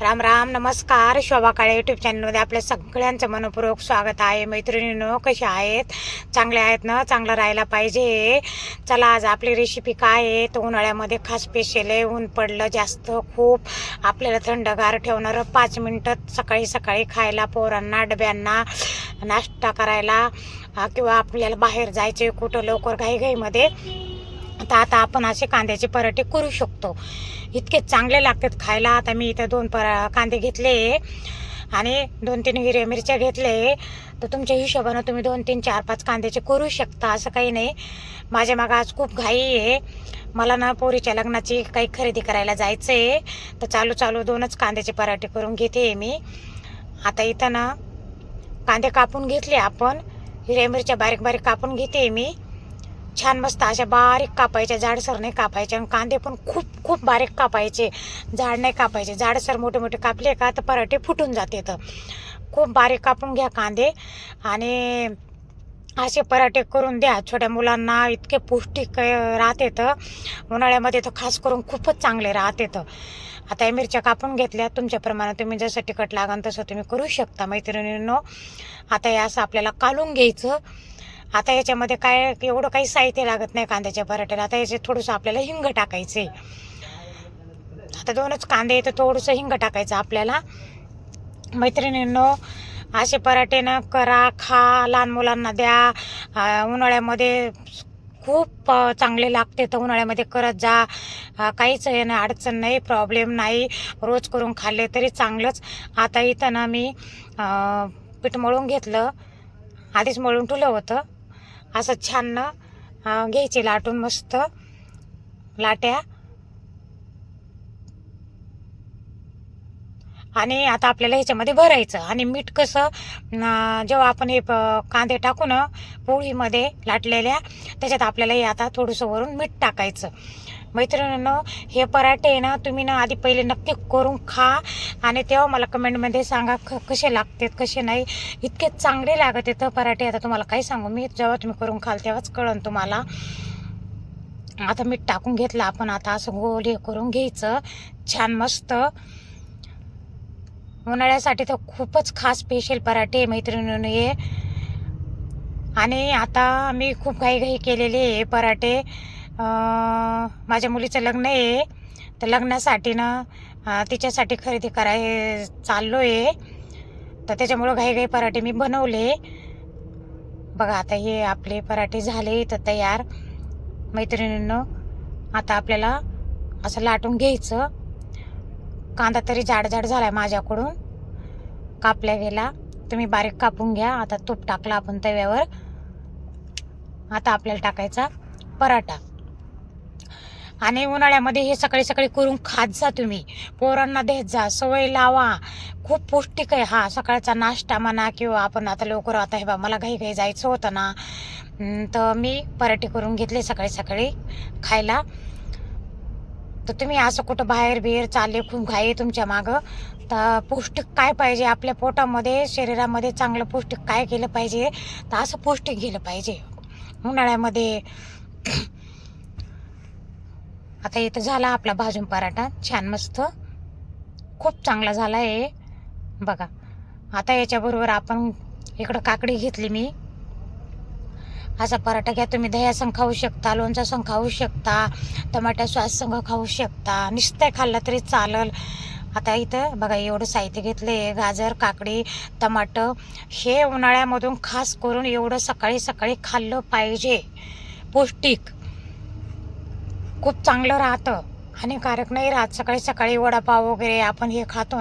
राम राम नमस्कार. शोभा काळे यूट्यूब चॅनलमध्ये आपल्या सगळ्यांचं मनपूर्वक स्वागत आहे. मैत्रिणीनो कशा आहेत? चांगले आहेत ना? चांगलं राहायला पाहिजे. चला आज आपली रेसिपी काय आहे? तर उन्हाळ्यामध्ये खास स्पेशल आहे. ऊन पडलं जास्त खूप. आपल्याला थंडगार ठेवणारं पाच मिनटं सकाळी सकाळी खायला पोरांना डब्यांना नाश्ता करायला किंवा आपल्याला बाहेर जायचे कुठं लवकर घाईघाईमध्ये. तर आता आपण असे कांद्याचे पराठे करू शकतो. इतके चांगले लागतात खायला. आता मी इथं दोन परा कांदे घेतले. आणि दोन तीन हिरव्या मिरच्या घेतले. तर तुमच्या हिशोबानं तुम्ही दोन तीन चार पाच कांद्याचे करू शकता. असं काही नाही. माझ्या मागं आज खूप घाई आहे. मला ना पोरीच्या लग्नाची काही खरेदी करायला जायचं आहे तर चालू चालू दोनच कांद्याचे पराठे करून घेते मी. आता इथं ना कांदे कापून घेतले आपण. हिरव्या मिरच्या बारीक बारीक कापून घेते मी. छान मस्त अशा बारीक कापायच्या जाडसर नाही कापायचे आणि कांदे पण खूप खूप बारीक कापायचे. जाड नाही कापायचे. जाडसर मोठे मोठे कापले का तर पराठे फुटून जाते तर खूप बारीक कापून घ्या कांदे आणि असे पराठे करून द्या. छोट्या मुलांना इतके पौष्टिक राहते तर उन्हाळ्यामध्ये तर खास करून खूपच चांगले राहते तर आता या मिरच्या कापून घेतल्या. तुमच्याप्रमाणे तुम्ही जसं तिखट लागन तसं तुम्ही करू शकता मैत्रिणींनो. आता हे असं आपल्याला कालून घ्यायचं. आता याच्यामध्ये काय एवढं काही साहित्य लागत नाही कांद्याच्या पराठ्याला. आता याचे थोडंसं आपल्याला हिंग टाकायचे आता दोनच कांदे आहे तर थोडंसं हिंग टाकायचं आपल्याला. मैत्रिणींनो असे पराठे ना करा खा लहान मुलांना द्या. उन्हाळ्यामध्ये खूप चांगले लागते तर उन्हाळ्यामध्ये करत जा. काहीच हे नाही अडचण नाही प्रॉब्लेम नाही. रोज करून खाल्ले तरी चांगलंच. आता इथं ना मी पीठ मळून घेतलं. आधीच मळून ठेवलं होतं. असं छान घ्यायचे लाटून मस्त. लाट्या. आणि आता आपल्याला ह्याच्यामध्ये भरायचं. आणि मीठ कसं जेव्हा आपण हे कांदे टाकू ना पोळीमध्ये लाटलेल्या त्याच्यात आपल्याला हे आता थोडंसं वरून मीठ टाकायचं. मैत्रिणींनो हे पराठे आहे ना तुम्ही ना आधी पहिले नक्की करून खा आणि तेव्हा मला कमेंटमध्ये सांगा ख कसे लागतात कसे नाही. इतके चांगले लागत येतं पराठे. आता तुम्हाला काय सांगू मी जेव्हा तुम्ही करून खाल तेव्हाच कळन तुम्हाला. आता मीठ टाकून घेतलं आपण आता असं गोल हे करून घ्यायचं. छान मस्त. उन्हाळ्यासाठी तर खूपच खास स्पेशल पराठे मैत्रिणीनं हे. आणि आता मी खूप घाई घाई केलेले आहे पराठे. माझ्या मुलीचं लग्न आहे. तर लग्नासाठी ना तिच्यासाठी खरेदी कराय चाललो आहे तर त्याच्यामुळं घाईघाई पराठे मी बनवले. बघा आता हे आपले पराठे झाले तर तयार. मैत्रिणींनो आता आपल्याला असं लाटून घ्यायचं. कांदा तरी जाड जाड आहे माझ्याकडून. कापल्या गेला. तुम्ही बारीक कापून घ्या. आता तूप टाकला आपण तव्यावर. आता आपल्याला टाकायचा पराठा. आणि उन्हाळ्यामध्ये हे सकाळी सकाळी करून खात जा तुम्ही. पोरांना देत जा सवय लावा. खूप पौष्टिक आहे हा सकाळचा नाश्ता म्हणा किंवा आपण आता लवकर आता हे बा मला घाई घाई जायचं होतं ना. तर मी पराठे करून घेतले सकाळी सकाळी खायला. तर तुम्ही असं कुठं बाहेर बिहेर चालले खूप घाई आहे तुमच्या मागं. तर पौष्टिक काय पाहिजे आपल्या पोटामध्ये शरीरामध्ये चांगलं पौष्टिक काय केलं पाहिजे? तर असं पौष्टिक गेलं पाहिजे. उन्हाळ्यामध्ये आता इथं झाला आपला भाजून पराठा. छान मस्त. खूप चांगला झाला आहे बघा. आता याच्याबरोबर आपण इकडं काकडी घेतली मी. असा पराठा घ्या. तुम्ही दह्यासंग खाऊ शकता लोणचा संग खाऊ शकता टमाटा सॉस संग खाऊ शकता. नुसतं खाल्लं तरी चालल. आता इथं बघा एवढं साहित्य घेतले गाजर काकडी टमाटं हे उन्हाळ्यामधून खास करून एवढं सकाळी सकाळी खाल्लं पाहिजे. पौष्टिक. खूप चांगलं राहतं. हानिकारक नाही राहत. सकाळी सकाळी वडापाव वगैरे आपण हे खातो ना.